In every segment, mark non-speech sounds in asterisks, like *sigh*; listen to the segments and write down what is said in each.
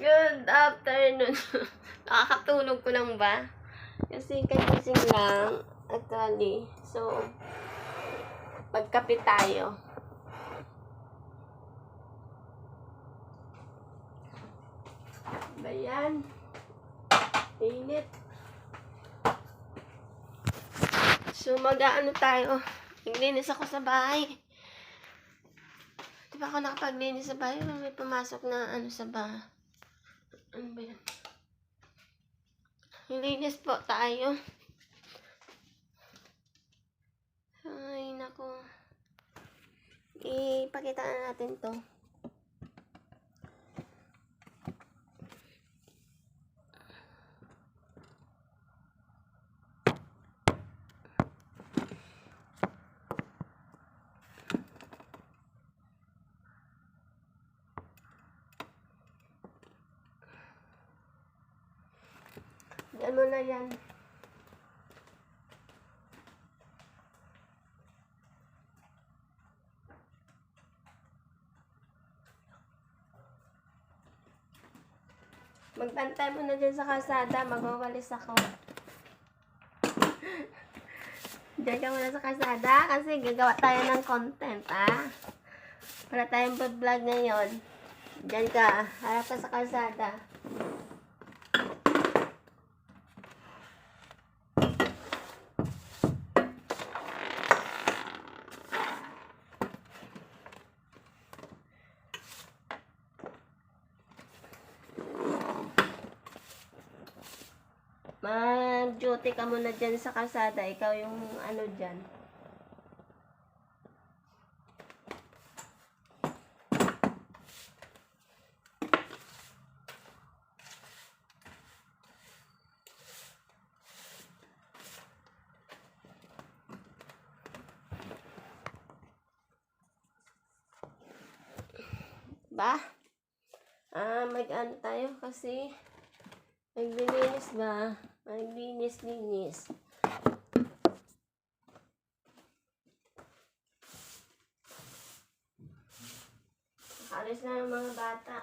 Good afternoon. *laughs* Nakakatulog ko lang ba? Kasi kagising lang. Actually. So, pagkapit tayo. Ba? Init. So, mag-ano tayo? Naglinis ako sa bahay. Di ba ako nakapaglinis sa bahay? May pumasok na ano sa bahay. Linis po tayo. Ay, nako. Ipakita na natin to. Yan mo na yan. Magbantay mo na dyan sa kalsada. Magwawalis ako. *laughs* Diyan ka muna sa kalsada kasi gagawa tayo ng content, ah. Para tayong vlog ngayon. Diyan ka. Harap ka sa kalsada. Mag-duty ka muna dyan sa kalsada. Ikaw yung ano dyan. Ba? Ah, mag-ano tayo kasi Naglilinis ba? Naglinis-linis. Alis na ng mga bata.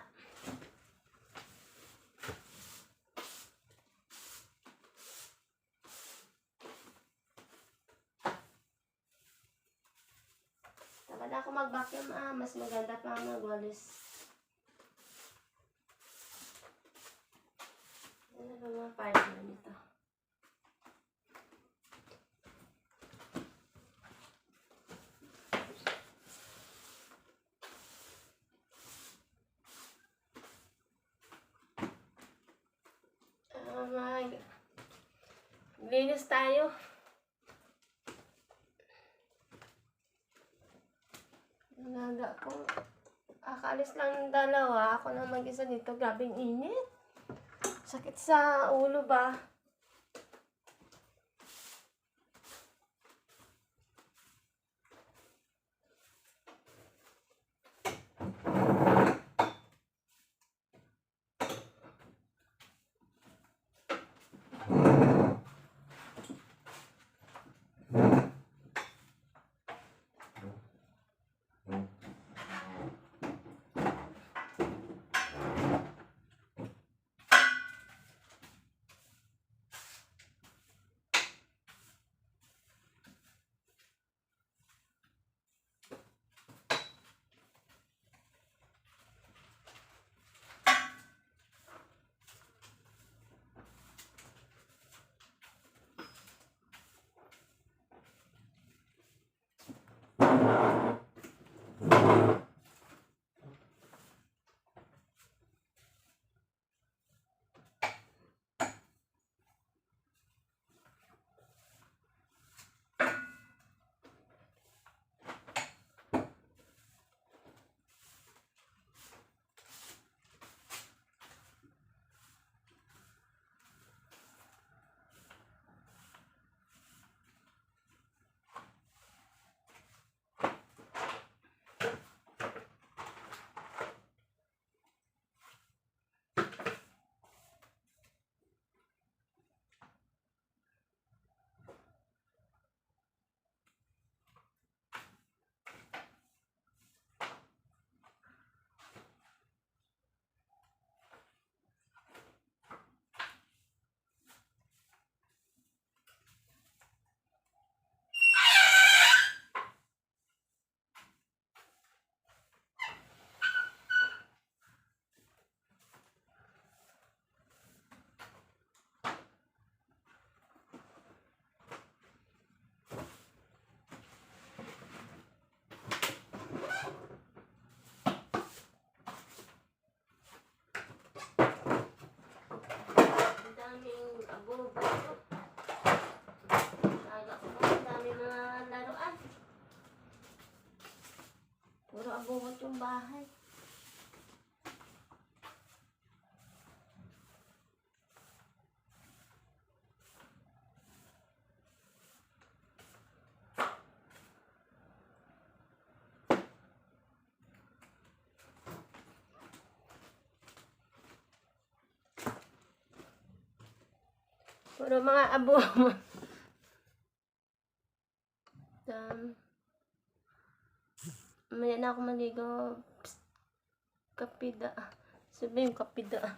Tamad ako mag-vacuum ah. Mas maganda pa magwalis. Ano ba mga partner nito? Ah, mag... Linis tayo. Nalaga ko. Akaalis lang ng dalawa. Ako na mag-isa dito. Grabing init. Sakit sa ulo ba? Puro mga abo. *laughs* um, Maya na ako maligo. Psst. Kapida. Sabihin kapida.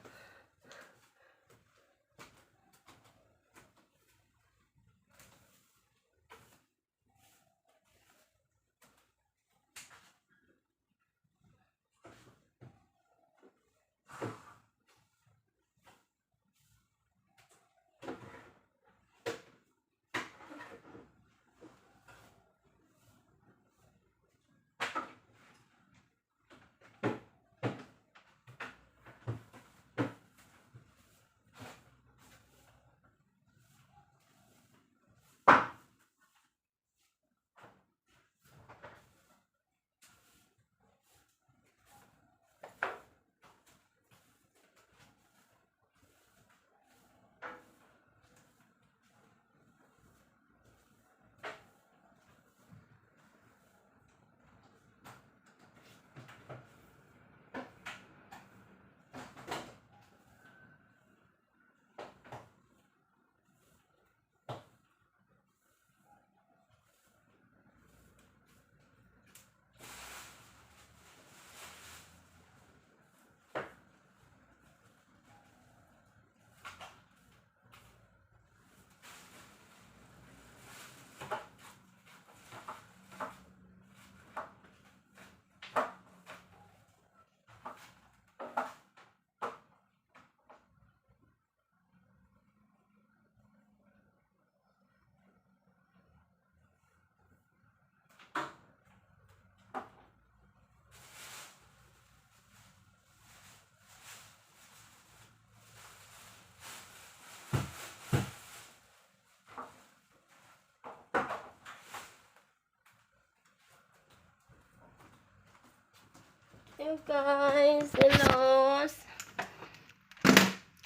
Hey guys, hello.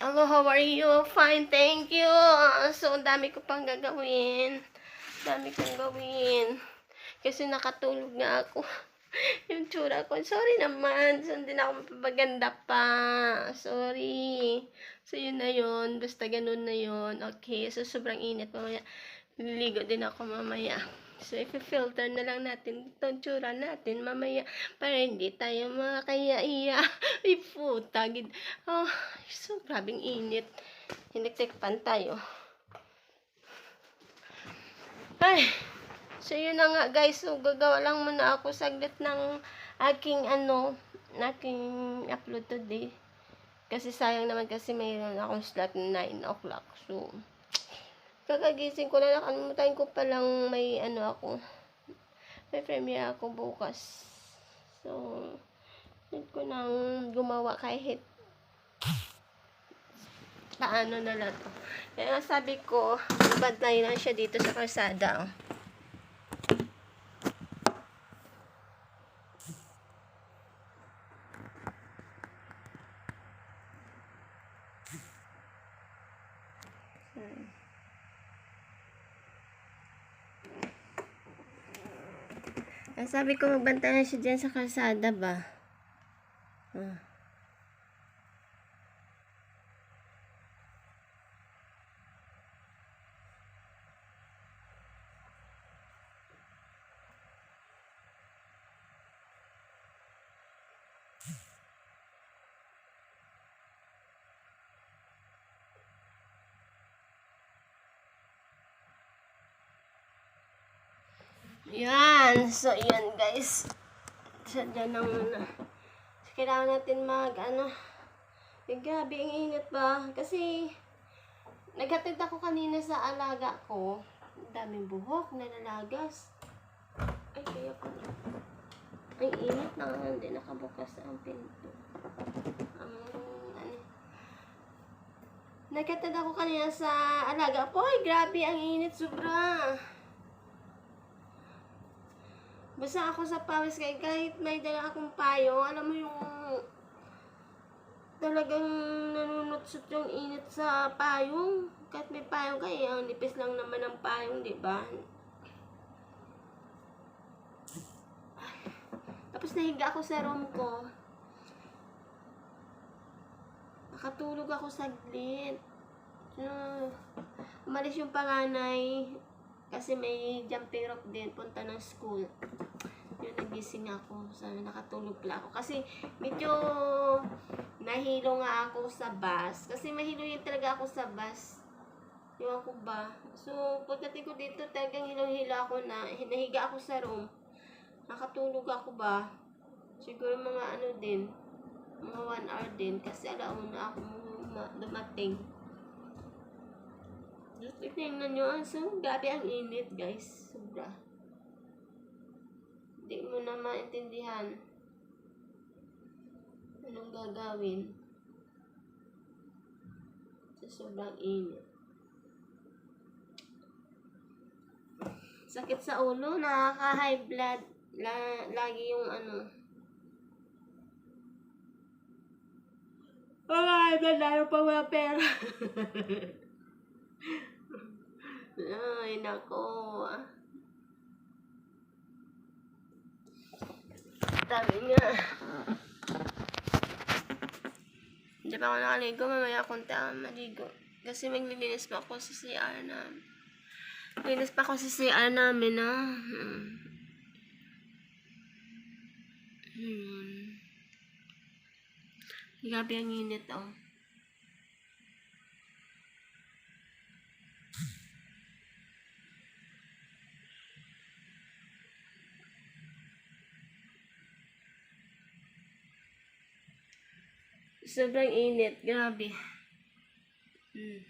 Hello, how are you? Fine, thank you. So, dami ko pang gagawin. Dami kong gawin. Kasi nakatulog nga ako. *laughs* Yung tsura ko. Sorry naman. So, hindi na ako mapapaganda pa. Sorry. So, yun na yun. Basta ganun na yun. Okay. So, sobrang init. Mamaya, liligo din ako mamaya. So, i-filter na lang natin itong tsura natin mamaya para hindi tayo makakaya-iya. *laughs* Ay, puta. Oh, so, grabing init. Hiniktikpan tayo. Ay, so yun na nga guys. So, gagawa lang muna ako saglit ng aking ano, aking upload today. Kasi sayang naman kasi mayroon akong slot na 9 o'clock. So, kakagising ko na nakalimutan ko palang may ano ako. May premiere ako bukas. So, need ko nang gumawa kahit paano na lang to. Kaya sabi ko, bantay lang siya dito sa kalsada. oh. Sabi ko, magbantay na siya dyan sa kalsada ba? Ah. Yan. So, yan guys. Sadya nang muna. So, kailangan natin mag, ano, eh, grabe, ang init ba? Kasi, naghatid ako kanina sa alaga ko. Daming buhok, nalalagas. Ay, kaya ko Ang init na nga, hindi nakabukas ang pinto. Ang, ano, naghatid ako kanina sa alaga ko. Ay, grabe, ang init, sobra. Basta ako sa pawis kay kahit may dala akong payo, alam mo yung talagang nanunutsot yung init sa payong. Kahit may payong ka eh, ang nipis lang naman ng payong, di ba? Tapos nahiga ako sa room ko. Nakatulog ako saglit. So, umalis yung panganay kasi may jumping rope din, punta ng school. Nagising ako. Sabi, nakatulog pala ako. Kasi, medyo nahilo nga ako sa bus. Kasi mahilo yun talaga ako sa bus. Ewan ko ba. So, pagdating ko dito, talagang hilo-hilo ako na, nahiga ako sa room. Nakatulog ako ba? Siguro mga ano din, mga one hour din. Kasi alauna ako ma- dumating. Just tingnan nyo, ah, so, grabe ang init, guys. Sobra. Hindi mo na maintindihan anong gagawin sa sobrang init. Sakit sa ulo, nakaka-high blood. La, lagi yung ano. Ay, malayo pa mga pera. *laughs* Ay, nako. Sabi nga. Hindi pa ako nakaligo. Mamaya akong ta maligo. Kasi maglilinis pa ako sa CR namin. Linis pa ako sa CR namin, ah. Hmm. Hmm. Grabe ang init, oh. Sobrang init. Grabe. Hmm.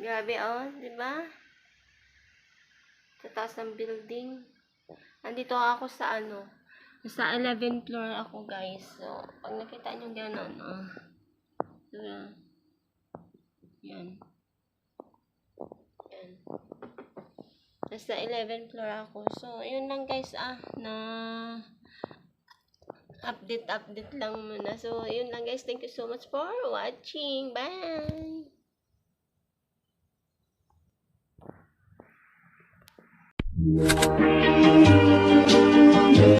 Grabe, oh. Di ba? Sa taas ng building. Andito ako sa ano. Sa 11th floor ako, guys. So, pag nakita nyo gano'n, oh. So, yan. Yan. Nasa 11th floor ako. So, yun lang guys ah, na update update lang muna. So, yun lang guys. Thank you so much for watching. Bye! Thank